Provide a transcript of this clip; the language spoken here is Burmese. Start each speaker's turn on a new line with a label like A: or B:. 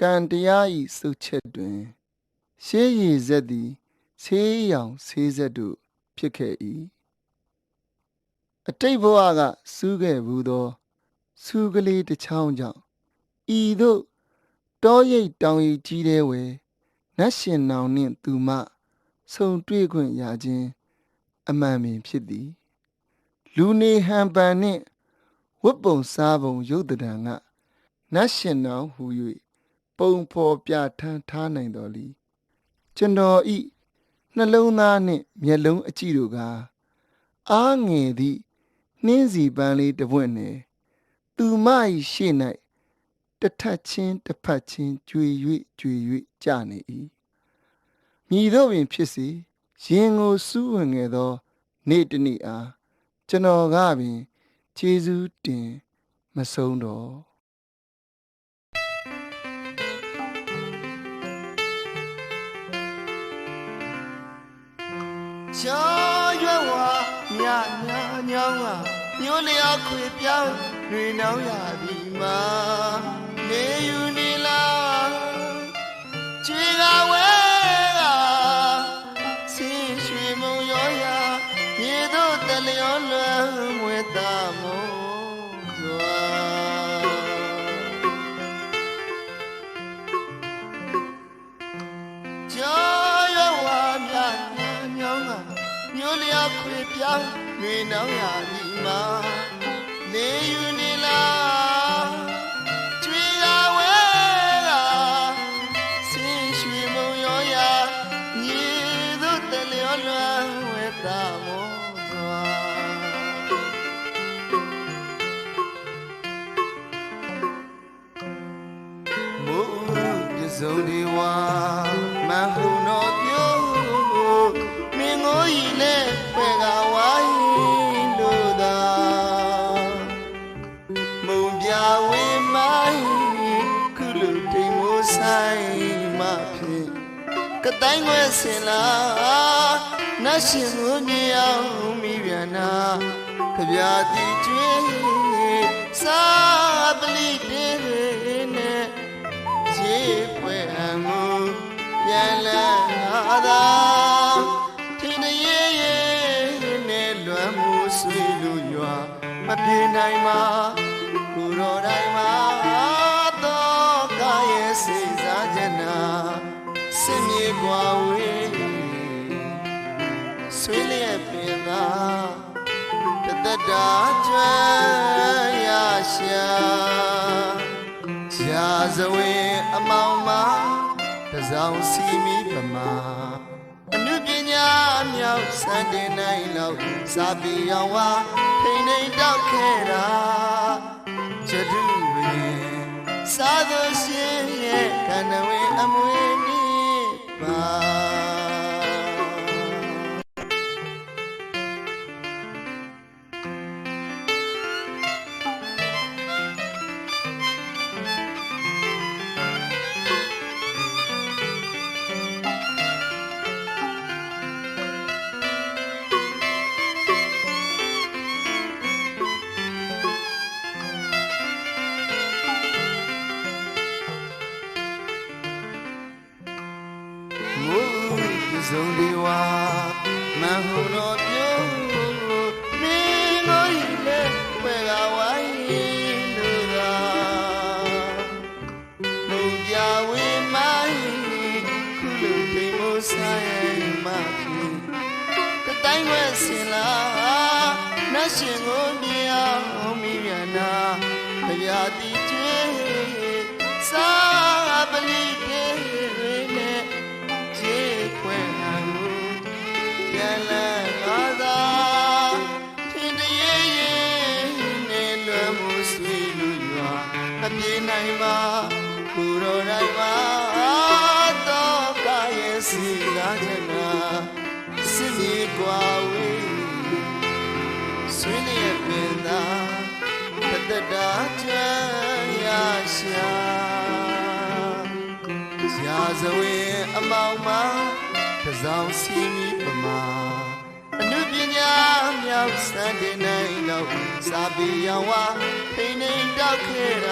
A: ကံတရားဤစုချက်တွင် ရှေးရည်ဆက်သည်ဆေးရောင်ဆေးဆက်တို့ဖြစ်ခဲ့၏အတိတ်ဘဝကစူးခဲ့ဘူးသောစူးကလေးတစ်ချောင်းကြောင့်ဤသို့တောရိပ်တောင်ရီကြီးတဲ့ဝယ်နတ်ရှင်နောင်နှင့်သူမဆုံတွေ့ခွင့်ရခြင်းအမှန်ပင်ဖြစ်သည် လူနေဟန်ပန်နှင့်ဝတ်ပုံစားပုံရုပ်တံကနတ်ရှင်နောင်ဟူ၍ ပုံဖော်ပြထန်းထားနိုင်တော်လီကျွန်တော်ဤနှလုံးသားနှင့်မျက်လုံးအကြည့်တို့ကအားငယ်သည့်နှင်းစီပန်းလေးတစ်ပွင့်နယ်သူမ၏ရှေ့၌တစ်ထပ်ချင်းတစ်ဖက်ချင်းကြွေ၍ကြွေ၍ကြနေ၏မြည်တော့ပင်ဖြစ်စေရင်ကိုစူးဝင်ခဲ့သော နေ့တစ်နေ့အားကျွန်တော်ကပင်ခြေစူးတင်မဆုံးတော့
B: ချောရွယ်ဝါမြညာညောင်းကညိုးလျောက်ခွေပြောင်းတွေနှောင်းရသည်မှာနေယူနေလားချွေကဝဲကဆင်းရွှေမုံရောရာမြေတို့တလျောလွယ်မွေတာမော မျိုးလျောက်ခွေပြောင်းတွေနောင်ရသည်မှာနေယူနေလားကျွေရဝဲကဆင်းရွှေမုံရောရာမြေတို့တလျောလွယ်ဝဲတာမောစွာမိုးပြစုံဒီဝါ ဝေးမိုင်းခုလူတိမ်မိုးဆိုင်မဖြစ်ကတိုင်းွယ်စင်လာနတ်ရှင်ကိုမြင်အောင်မိပြန်နာကြပြတိကျွေးစာပလိတေနဲ့ရေပွဲအမှုပြန်လာသာထင်းတရေရေနဲ့လွမ်းမှုဆွေလူရွာမပြေနိုင်မှာ ကွာဝေးဆွေးလျက်ပင်သာတသက်တာကျွမ်းရရှာရာဇဝင်အမောင်မတစောင်းစီမီပမာအနုပညာမြောက်စံတင်နိုင်လောက်စာပေရောင်ဝါထိန်ထိန်တောက်ခဲ့တာကျတုပင်စာသရှင်ရဲ့ကန္နဝေအမွေ နိ စုံဒီဝါမဟုတော်ပြုမင်းကိုဤလေဝဲကဝိုင်းလို့သာမုံပြဝေးမိုင်းခုလူထိန်မိုးဆိုင်မဖြစ်တတိုင်းဝဲစင်လာနတ်ရှင်ကို ပြေနိုင်ပါကိုတော်တိုင်းမှာတော့ကာရဲ့စီလာချင်နာစစ်မြေကွာဝေးဆွေးလျက်ပင်သာတသက်တာကြွရရှာရာဇဝင်အမောင်မတစောင်းစီမီပမာအနုပညာမြောက်စံတင်နိုင်တော့စာပေရောင်ဝထိန်နေတောက်ခဲ့တာ